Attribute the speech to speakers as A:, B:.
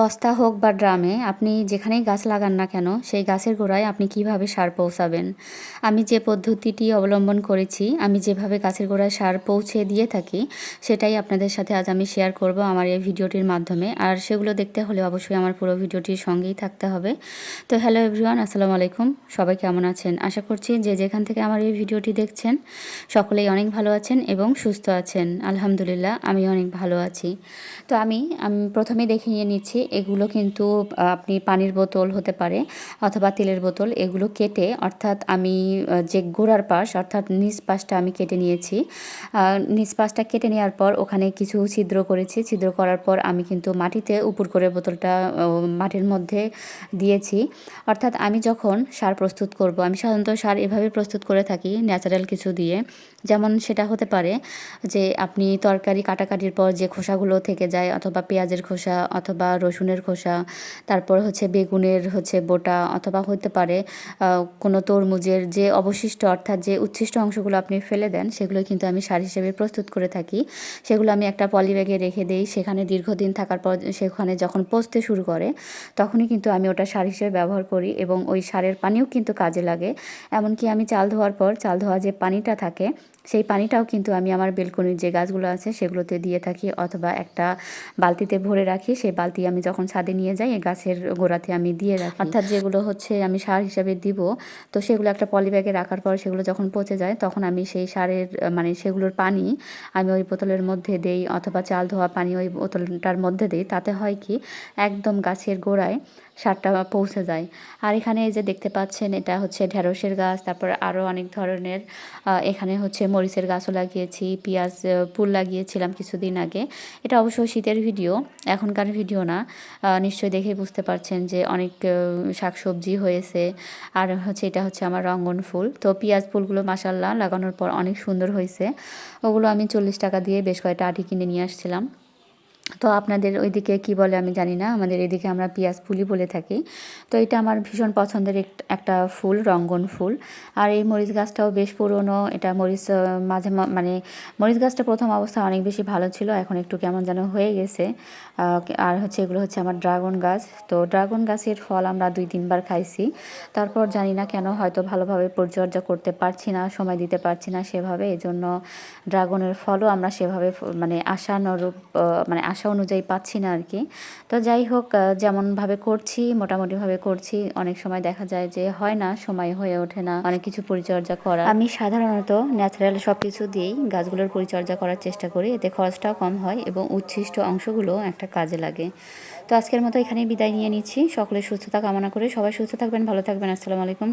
A: বস্তা হোক বা ড্রামে, আপনি যেখানেই গাছ লাগান না কেন, সেই গাছের গোড়ায় আপনি কীভাবে সার পৌঁছাবেন? আমি যে পদ্ধতিটি অবলম্বন করেছি, আমি যেভাবে গাছের গোড়ায় সার পৌঁছে দিয়ে থাকি, সেটাই আপনাদের সাথে আজ আমি শেয়ার করব আমার এই ভিডিওটির মাধ্যমে। আর সেগুলো দেখতে হলে অবশ্যই আমার পুরো ভিডিওটির সঙ্গেই থাকতে হবে। তো হ্যালো এভরিওয়ান আসসালামু আলাইকুম। সবাই কেমন আছেন? আশা করছি যে যেখান থেকে আমার এই ভিডিওটি দেখছেন, সকলেই অনেক ভালো আছেন এবং সুস্থ আছেন। আলহামদুলিল্লাহ আমি অনেক ভালো আছি। তো আমি আমি প্রথমে দেখে নিয়ে নিচ্ছি এগুলো কিন্তু আপনি পানির বোতল হতে পারে অথবা তেলের বোতল, এগুলো কেটে, অর্থাৎ আমি যে গোড়ার পাশ, অর্থাৎ নিচ পাশটা আমি কেটে নিয়েছি নিচ পাশটা কেটে নেওয়ার পর ওখানে কিছু ছিদ্র করেছি, ছিদ্র করার পর আমি কিন্তু মাটিতে উপর করে বোতলটা মাটির মধ্যে দিয়েছি। অর্থাৎ আমি যখন সার প্রস্তুত করব, আমি সাধারণত সার এভাবে প্রস্তুত করে থাকি ন্যাচারাল কিছু দিয়ে। যেমন সেটা হতে পারে যে আপনি তরকারি কাটাকাটির পর যে খোসাগুলো থেকে যায়, অথবা পেঁয়াজের খোসা, অথবা রসুনের খোসা, তারপর হচ্ছে বেগুনের হচ্ছে বোটা অথবা হতে পারে কোনো তরমুজের যে অবশিষ্ট অর্থাৎ যে উচ্ছিষ্ট অংশগুলো আপনি ফেলে দেন, সেগুলো কিন্তু আমি সার হিসেবে প্রস্তুত করে থাকি। সেগুলো আমি একটা পলি ব্যাগে রেখে দিই, সেখানে দীর্ঘদিন থাকার পর সেখানে যখন পচতে শুরু করে, তখনই কিন্তু আমি ওটা সার হিসেবে ব্যবহার করি এবং ওই সারের পানিও কিন্তু কাজে লাগে। এমনকি আমি চাল ধোয়ার পর, চাল ধোয়া যে পানিটা থাকে, সেই পানিটাও কিন্তু আমি আমার বেলকনির যে গাছগুলো আছে, সেগুলোতে দিয়ে থাকি অথবা একটা বালতিতে ভরে রাখি, সেই বালতি আমি যখন ছাদে নিয়ে যাই, এই গাছের গোড়াতে আমি দিয়ে রাখি। অর্থাৎ যেগুলো হচ্ছে আমি সার হিসাবে দিব, তো সেগুলো একটা পলিব্যাগে রাখার পর সেগুলো যখন পচে যায়, তখন আমি সেই সারের মানে সেগুলোর পানি আমি ওই বোতলের মধ্যে দেই অথবা চাল ধোয়া পানি ওই বোতলটার মধ্যে দিই। তাতে হয় কি, একদম গাছের গোড়ায় সারটা পৌঁছে যায়। আর এখানে এই যে দেখতে পাচ্ছেন, এটা হচ্ছে ঢেঁড়সের গাছ, তারপর আরও অনেক ধরনের এখানে হচ্ছে মরিচের গাছও লাগিয়েছি, পেঁয়াজ, ফুল লাগিয়েছিলাম কিছুদিন আগে। এটা অবশ্যই শীতের ভিডিও, এখনকার ভিডিও না নিশ্চয়ই দেখে বুঝতে পারছেন যে অনেক শাকসবজি হয়েছে। আর হচ্ছে এটা হচ্ছে আমার রঙ্গন ফুল। তো পেঁয়াজ ফুলগুলো মাসাল্লাহ লাগানোর পর অনেক সুন্দর হয়েছে। ওগুলো আমি চল্লিশ টাকা দিয়ে বেশ কয়েকটা আটি কিনে নিয়ে আসছিলাম। তো আপনাদের ওইদিকে কি বলে আমি জানি না, আমাদের এদিকে আমরা পেঁয়াজ ফুলই বলে থাকি। তো এটা আমার ভীষণ পছন্দের একটা ফুল, রঙ্গন ফুল। আর এই মরিচ গাছটাও বেশ পুরনো, এটা মরিচ মাঝে মানে মরিচ গাছটা প্রথম অবস্থা অনেক বেশি ভালো ছিল, এখন একটু কেমন যেন হয়ে গেছে। আর হচ্ছে এগুলো হচ্ছে আমার ড্রাগন গাছ। তো ড্রাগন গাছের ফল আমরা দুই, তিনবার খাইছি। তারপর জানি না কেন হয়তো ভালোভাবে পরিচর্যা করতে পারছি না, সময় দিতে পারছি না সেভাবে। এজন্য ড্রাগনের ফলও আমরা সেভাবে মানে আশানুরূপ মানে আশা অনুযায়ী পাচ্ছি না আর কি তো যাই হোক যেমনভাবে করছি, মোটামুটিভাবে করছি, অনেক সময় দেখা যায় যে হয় না, সময় হয়ে ওঠে না, অনেক কিছু পরিচর্যা করা। আমি সাধারণত ন্যাচারাল সব কিছু দিয়েই গাছগুলোর পরিচর্যা করার চেষ্টা করি, এতে খরচটাও কম হয় এবং উচ্ছিষ্ট অংশগুলো একটা কাজে লাগে। তো আজকের মতো এখানেই বিদায় নিয়ে নিচ্ছি। সকলের সুস্থতা কামনা করে সবাই সুস্থ থাকবেন, ভালো থাকবেন। আসসালামু আলাইকুম।